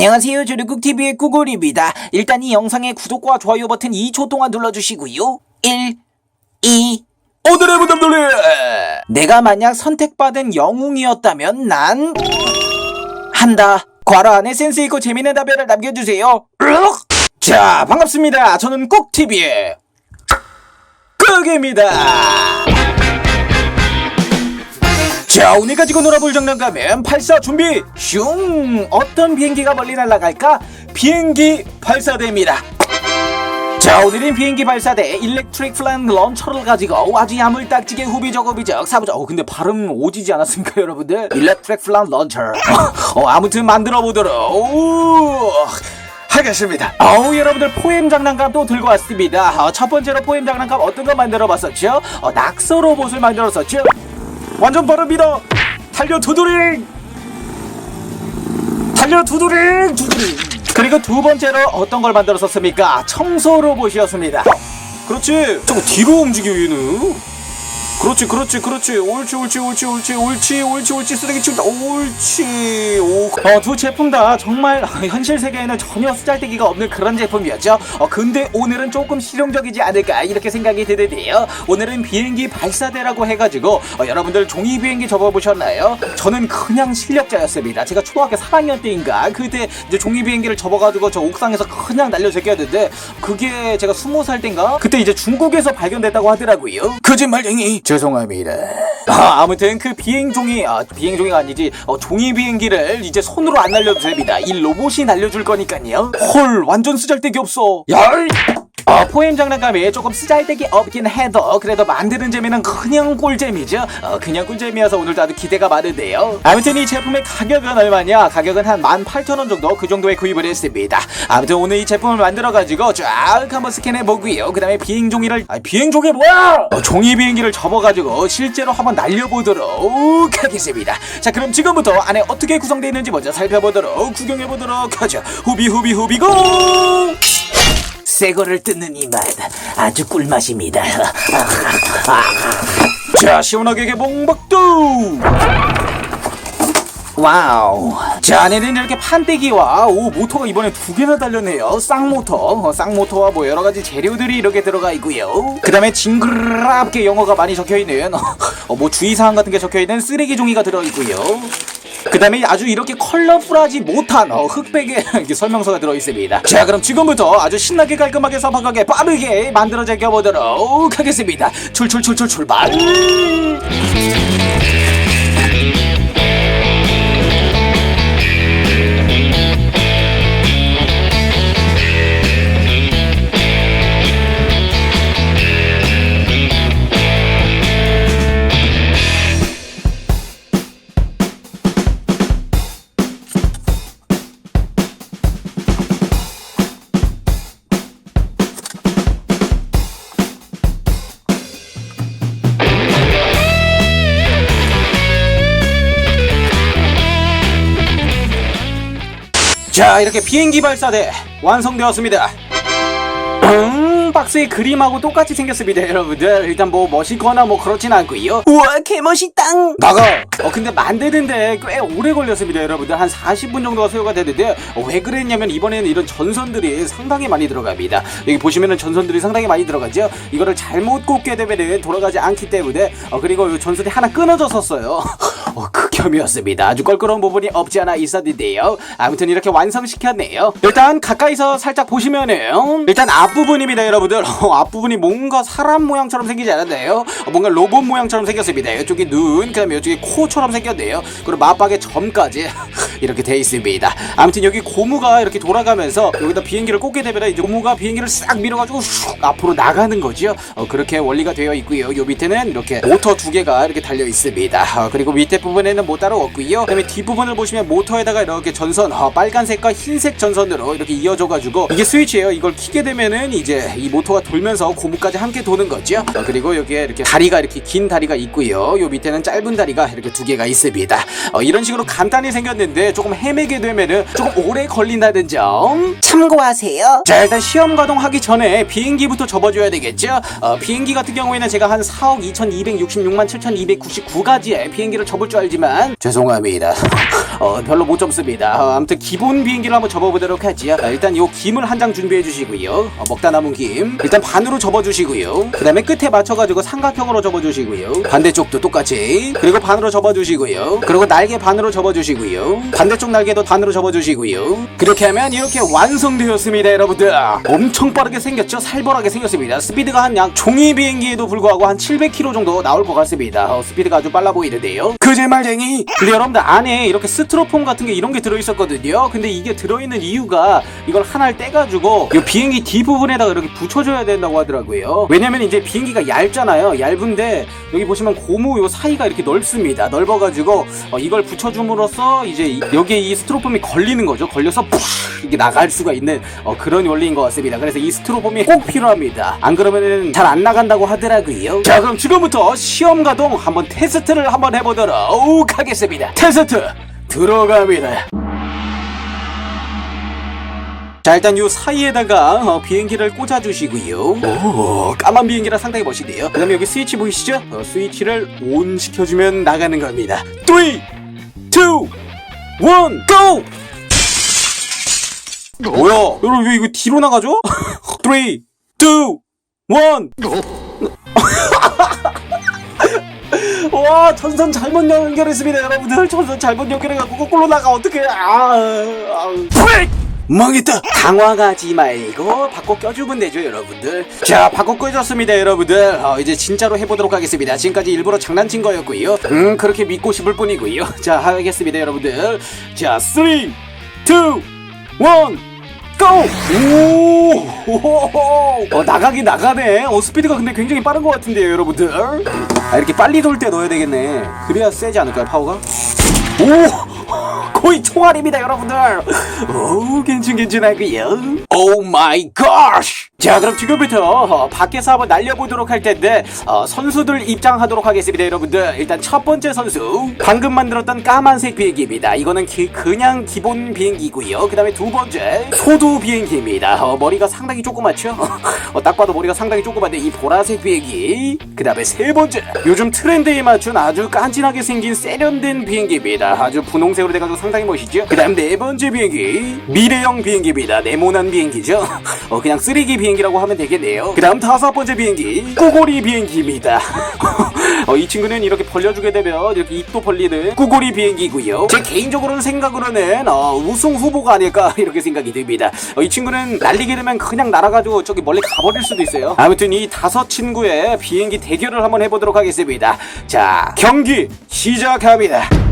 안녕하세요. 저는 꾹TV의 꾸골입니다. 일단 이 영상의 구독과 좋아요 버튼 2초 동안 눌러주시고요. 1, 2, 오늘의 무덤돌이 내가 만약 선택받은 영웅이었다면 난 한다. 괄호 안에 센스 있고 재밌는 답변을 남겨주세요. 자, 반갑습니다. 저는 꾹TV의 꾹입니다. 자, 오늘 가지고 놀아볼 장난감은 발사 준비 슝! 어떤 비행기가 멀리 날아갈까? 비행기 발사대입니다. 자 오늘은 비행기 발사대 일렉트릭 플랜 런처를 가지고 아주 야물딱지게 후비적 후비적 사부적. 어 근데 발음 오지지 않았습니까 여러분들? 일렉트릭 플랜 런처 어 아무튼 만들어 보도록. 오, 하겠습니다. 어우 여러분들 포엠 장난감 또 들고 왔습니다. 어, 첫 번째로 포엠 장난감 어떤 거 만들어 봤었죠? 어, 낙서 로봇을 만들었었죠 완전 빠릅니다. 달려 두드링. 달려 두드링 두드링. 그리고 두 번째로 어떤 걸 만들었었습니까? 청소 로봇이었습니다. 그렇지. 저거 뒤로 움직여 얘는 그렇지 그렇지 그렇지. 옳지 옳지 옳지 옳지 옳지 옳지 옳지. 쓰레기 치운다. 옳지. 오두 제품 다 정말 현실 세계에는 전혀 쓰잘데기가 없는 그런 제품이었죠. 어 근데 오늘은 조금 실용적이지 않을까 이렇게 생각이 드는데요. 오늘은 비행기 발사대라고 해가지고 어, 여러분들 종이 비행기 접어보셨나요? 저는 그냥 실력자였습니다. 제가 초등학교 4학년 때인가? 그때 이제 종이 비행기를 접어가지고 저 옥상에서 그냥 날려 제꼈는데 그게 제가 20살 때인가? 그때 이제 중국에서 발견됐다고 하더라고요. 거짓말쟁이 죄송합니다. 아, 아무튼 그 비행종이 아 비행종이가 아니지 어, 종이 비행기를 이제 손으로 안 날려도 됩니다. 이 로봇이 날려줄 거니까요. 헐 완전 쓰잘데기 없어. 열 어, 포엠 장난감이 조금 쓰잘데기 없긴 해도 그래도 만드는 재미는 그냥 꿀잼이죠. 어, 그냥 꿀잼이어서 오늘도 아주 기대가 많은데요. 아무튼 이 제품의 가격은 얼마냐? 가격은 한 18,000원 정도 그 정도에 구입을 했습니다. 아무튼 오늘 이 제품을 만들어가지고 쫙 한번 스캔해보고요. 그 다음에 비행종이를 아 비행종이 뭐야? 어, 종이 비행기를 접어가지고 실제로 한번 날려보도록 하겠습니다. 자 그럼 지금부터 안에 어떻게 구성되어 있는지 먼저 살펴보도록 구경해보도록 하죠. 후비 후비 후비고 새 거를 뜯는 이 맛. 아주 꿀맛입니다. 자 시원하게 개봉박두! 와우. 자 안에는 이렇게 판때기와 오 모터가 이번에 두 개나 달렸네요. 쌍모터. 어, 쌍모터와 뭐 여러 가지 재료들이 이렇게 들어가 있고요. 그 다음에 징그럽게 영어가 많이 적혀 있는 어, 뭐 주의사항 같은 게 적혀 있는 쓰레기 종이가 들어 있고요 그 다음에 아주 이렇게 컬러풀하지 못한 어, 흑백의 설명서가 들어있습니다. 자 그럼 지금부터 아주 신나게 깔끔하게 서박하게 빠르게 만들어 제껴보도록 하겠습니다. 출출출출 출발 자 이렇게 비행기 발사대 완성되었습니다. 음, 박스의 그림하고 똑같이 생겼습니다 여러분들. 일단 뭐 멋있거나 뭐 그렇진 않고요. 우와 개멋있당. 나가! 어 근데 만드는데 꽤 오래 걸렸습니다 여러분들. 한 40분 정도가 소요가 되는데 어, 왜 그랬냐면 이번에는 이런 전선들이 상당히 많이 들어갑니다. 여기 보시면은 전선들이 상당히 많이 들어가죠? 이거를 잘못 꽂게 되면은 돌아가지 않기 때문에 어 그리고 이 전선이 하나 끊어졌었어요 어, 극혐이었습니다. 아주 껄끄러운 부분이 없지 않아 있었는데요. 아무튼 이렇게 완성시켰네요. 일단 가까이서 살짝 보시면은 일단 앞부분입니다 여러분들. 어, 앞부분이 뭔가 사람 모양처럼 생기지 않았나요? 어, 뭔가 로봇 모양처럼 생겼습니다. 이쪽이 눈 그다음에 이쪽이 코처럼 생겼네요. 그리고 맞박의 점까지 이렇게 돼 있습니다. 아무튼 여기 고무가 이렇게 돌아가면서 여기다 비행기를 꽂게 되면 이제 고무가 비행기를 싹 밀어가지고 슉 앞으로 나가는 거죠. 어, 그렇게 원리가 되어 있고요. 요 밑에는 이렇게 모터 두 개가 이렇게 달려 있습니다. 어, 그리고 밑에 부분에는 뭐 따로 없고요. 그다음에 뒷부분을 보시면 모터에다가 이렇게 전선 어, 빨간색과 흰색 전선으로 이렇게 이어져 가지고 이게 스위치예요. 이걸 키게 되면은 이제 이 모터가 돌면서 고무까지 함께 도는 거죠. 어, 그리고 여기에 이렇게 다리가 이렇게 긴 다리가 있고요. 요 밑에는 짧은 다리가 이렇게 두 개가 있습니다. 어, 이런 식으로 간단히 생겼는데 조금 헤매게 되면은 조금 오래 걸린다는 점. 참고하세요. 자 일단 시험 가동하기 전에 비행기부터 접어줘야 되겠죠? 어, 비행기 같은 경우에는 제가 한 4억 2266만 7299가지의 비행기를 접을 줄 알지만 죄송합니다. 어, 별로 못 접습니다. 어, 아무튼 기본 비행기를 한번 접어보도록 하지요. 어, 일단 요 김을 한 장 준비해 주시고요. 어, 먹다 남은 김 일단 반으로 접어주시고요. 그 다음에 끝에 맞춰가지고 삼각형으로 접어주시고요. 반대쪽도 똑같이 그리고 반으로 접어주시고요. 그리고 날개 반으로 접어주시고요. 반대쪽 날개도 반으로 접어주시고요. 그렇게 하면 이렇게 완성되었습니다, 여러분들. 엄청 빠르게 생겼죠? 살벌하게 생겼습니다. 스피드가 한약 종이 비행기에도 불구하고 한 700km 정도 나올 것 같습니다. 어, 스피드가 아주 빨라 보이는데요. 그 제말쟁이. 근데 여러분들 안에 이렇게 스트로폼 같은 게 이런 게 들어있었거든요. 근데 이게 들어있는 이유가 이걸 하나를 떼가지고 이 비행기 뒷부분에다가 이렇게 붙여줘야 된다고 하더라고요. 왜냐면 이제 비행기가 얇잖아요. 얇은데 여기 보시면 고무 요 사이가 이렇게 넓습니다. 넓어가지고 어, 이걸 붙여줌으로써 이제 이- 여기에 이 스트로폼이 걸리는 거죠. 걸려서 푹 이게 나갈 수가 있는 어, 그런 원리인 것 같습니다. 그래서 이 스트로폼이 꼭 필요합니다. 안 그러면은 잘 안 나간다고 하더라고요. 자, 그럼 지금부터 시험 가동 한번 테스트를 한번 해보도록 하겠습니다. 테스트 들어갑니다. 자 일단 요 사이에다가 어, 비행기를 꽂아주시고요 오 까만 비행기라 상당히 멋있네요 그 다음에 여기 스위치 보이시죠? 어, 스위치를 온 시켜주면 나가는 겁니다 3 2 1 GO! 뭐야 여러분 왜 이거 뒤로 나가죠? 3 2 1 와 전선 잘못 연결했습니다 여러분들. 전선 잘못 연결해갖고 거꾸로 나가 어떡해. 아, 아. 망했다. 당황하지 말고 바꿔 껴주면 되죠 여러분들. 자 바꿔 껴줬습니다 여러분들. 어, 이제 진짜로 해보도록 하겠습니다. 지금까지 일부러 장난친 거였고요. 음 그렇게 믿고 싶을 뿐이고요. 자 하겠습니다 여러분들. 자 3, 2, 1 고! 오! 어, 나가긴 나가네. 어, 스피드가 근데 굉장히 빠른 것 같은데요, 여러분들. 아, 이렇게 빨리 돌 때 넣어야 되겠네. 그래야 세지 않을까요, 파워가? 오! 거의 총알입니다, 여러분들. 오, 괜찮, 괜찮하고요. 오 마이 갓! 자, 그럼 지금부터 어, 밖에서 한번 날려보도록 할 텐데, 어, 선수들 입장하도록 하겠습니다, 여러분들. 일단 첫 번째 선수, 방금 만들었던 까만색 비행기입니다. 이거는 기- 그냥 기본 비행기고요. 그 다음에 두 번째, 소도 비행기입니다. 어, 머리가 상당히 조그맣죠? 어, 딱 봐도 머리가 상당히 조그만데 이 보라색 비행기. 그 다음에 세 번째, 요즘 트렌드에 맞춘 아주 깐진하게 생긴 세련된 비행기입니다. 아주 분홍색으로 돼가지고 상당히 멋있죠? 그 다음 네 번째 비행기, 미래형 비행기입니다. 네모난 비행기죠? 어, 그냥 쓰레기 비행기라고 하면 되겠네요. 그 다음 다섯 번째 비행기, 꾸고리 비행기입니다. 어, 이 친구는 이렇게 벌려주게 되면 이렇게 입도 벌리는 꾸고리 비행기고요. 제 개인적으로는 생각으로는 어, 우승 후보가 아닐까 이렇게 생각이 듭니다. 어, 이 친구는 날리게 되면 그냥 날아가지고 저기 멀리 가버릴 수도 있어요. 아무튼 이 다섯 친구의 비행기 대결을 한번 해보도록 하겠습니다. 자, 경기 시작합니다.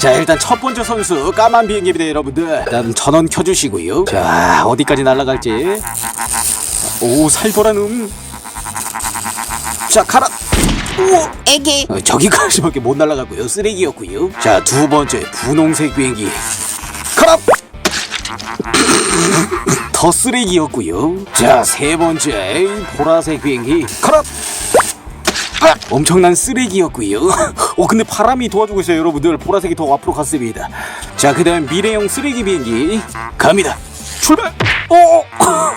자 일단 첫 번째 선수 까만 비행기입니다 여러분들. 일단 전원 켜주시고요. 자 어디까지 날아갈지. 오 살벌한 음자 가라. 오! 에게. 어, 저기까지밖에 못 날아가고요. 쓰레기였고요. 자 두 번째 분홍색 비행기. 가라! 더 쓰레기였고요. 자 세 번째 보라색 비행기. 가라 아! 엄청난 쓰레기였고요. 어 근데 바람이 도와주고 있어요, 여러분들. 보라색이 더 앞으로 갔습니다. 자, 그다음 미래형 쓰레기 비행기 갑니다. 출발. 어.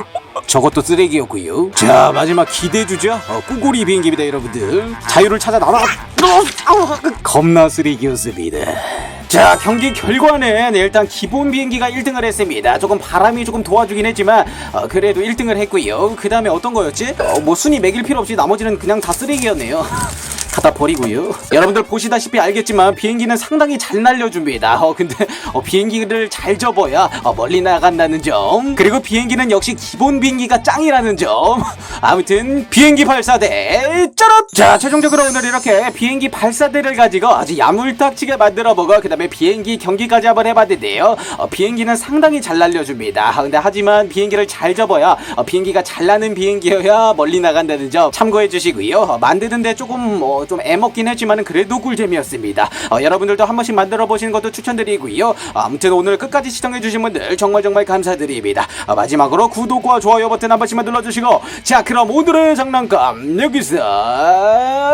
저것도 쓰레기였고요. 자, 마지막 기대 주죠. 어, 꾸고리 비행기입니다, 여러분들. 자유를 찾아 날아. 겁나 쓰레기였습니다. 자 경기 결과는 일단 기본 비행기가 1등을 했습니다. 조금 바람이 조금 도와주긴 했지만 어, 그래도 1등을 했고요. 그 다음에 어떤 거였지? 어, 뭐 순위 매길 필요 없이 나머지는 그냥 다 쓰레기였네요 갖다 버리고요. 여러분들 보시다시피 알겠지만 비행기는 상당히 잘 날려줍니다. 어 근데 어, 비행기를 잘 접어야 어, 멀리 나간다는 점. 그리고 비행기는 역시 기본 비행기가 짱이라는 점. 아무튼 비행기 발사대 짜릿 자 최종적으로 오늘 이렇게 비행기 발사대를 가지고 아주 야물딱지게 만들어보고 그 다음에 비행기 경기까지 한번 해봤는데요. 어, 비행기는 상당히 잘 날려줍니다. 아, 근데 하지만 비행기를 잘 접어야 어, 비행기가 잘 나는 비행기여야 멀리 나간다는 점 참고해 주시고요. 어, 만드는데 조금 어, 좀 애먹긴 했지만 그래도 꿀잼이었습니다. 어, 여러분들도 한 번씩 만들어 보시는 것도 추천드리고요. 어, 아무튼 오늘 끝까지 시청해 주신 분들 정말 정말 감사드립니다. 어, 마지막으로 구독과 좋아요 버튼 한 번씩만 눌러주시고 자 그럼 오늘의 장난감 여기서